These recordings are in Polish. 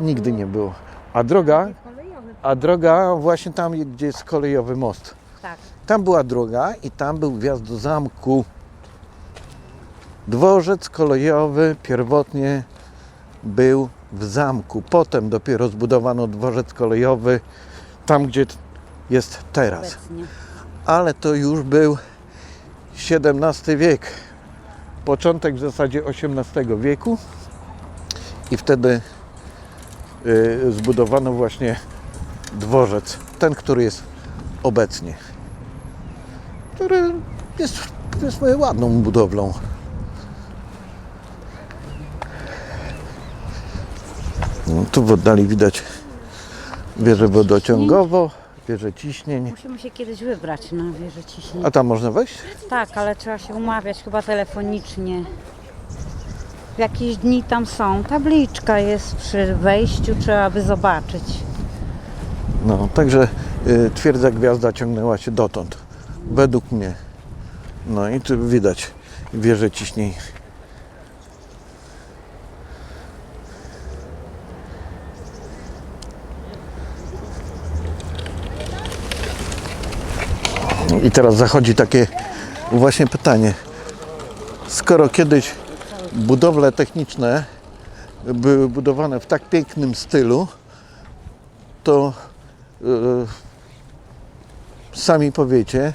Nigdy nie było. A droga, a droga właśnie tam, gdzie jest kolejowy most. Tak. Tam była droga i tam był wjazd do zamku. Dworzec kolejowy pierwotnie był w zamku. Potem dopiero zbudowano dworzec kolejowy tam, gdzie jest teraz. Obecnie. Ale to już był XVII wiek. Początek w zasadzie XVIII wieku. I wtedy zbudowano właśnie dworzec. Ten, który jest obecnie. Który jest, jest ładną budowlą. No, tu w oddali widać wieżę wodociągową, wieżę ciśnień. Musimy się kiedyś wybrać na wieżę ciśnienia. A tam można wejść? Tak, ale trzeba się umawiać chyba telefonicznie. Jakieś dni tam są. Tabliczka jest przy wejściu, trzeba by zobaczyć. No, także y, twierdza gwiazda ciągnęła się dotąd. Według mnie. No i tu widać wieżę ciśnień. I teraz zachodzi takie właśnie pytanie. Skoro kiedyś budowle techniczne były budowane w tak pięknym stylu, to e, sami powiecie,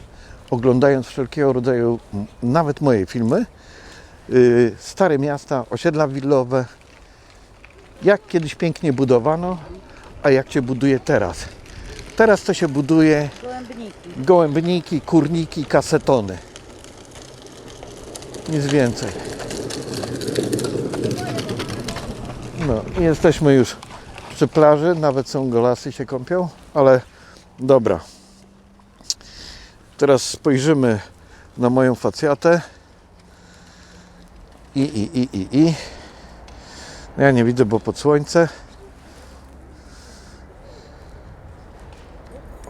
oglądając wszelkiego rodzaju, nawet moje filmy, e, stare miasta, osiedla willowe, jak kiedyś pięknie budowano, a jak się buduje teraz. Teraz to się buduje Gołębniki. gołębniki, kurniki, kasetony. Nic więcej. No, jesteśmy już przy plaży, nawet są golasy się kąpią, ale dobra. Teraz spojrzymy na moją facjatę. I, i, i, i, i. No Ja nie widzę, bo pod słońce.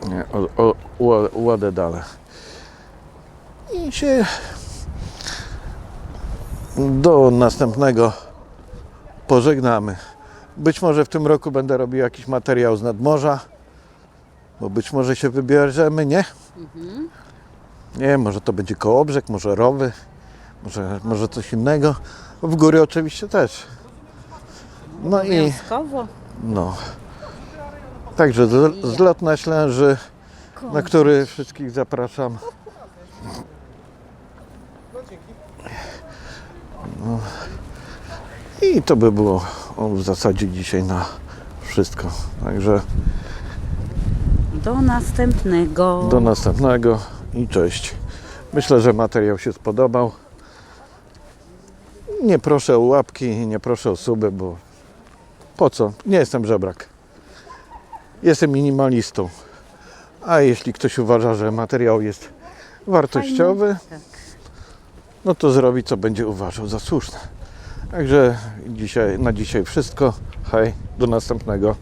Nie, o, o, ła- ładę dalej. I się do następnego pożegnamy. Być może w tym roku będę robił jakiś materiał z nadmorza, bo być może się wybierzemy, nie? Nie, może to będzie kołobrzeg, może rowy, może, może coś innego. W góry oczywiście też. No i no. Także z- zlot na Ślęży, na który wszystkich zapraszam. No. I to by było w zasadzie dzisiaj na wszystko. Także Do następnego. do następnego i cześć. Myślę, że materiał się spodobał. Nie proszę o łapki, nie proszę o suby, bo po co? Nie jestem żebrak. Jestem minimalistą. A jeśli ktoś uważa, że materiał jest wartościowy, Tak. No to zrobi co będzie uważał za słuszne. Także dzisiaj, na dzisiaj wszystko. Hej, do następnego.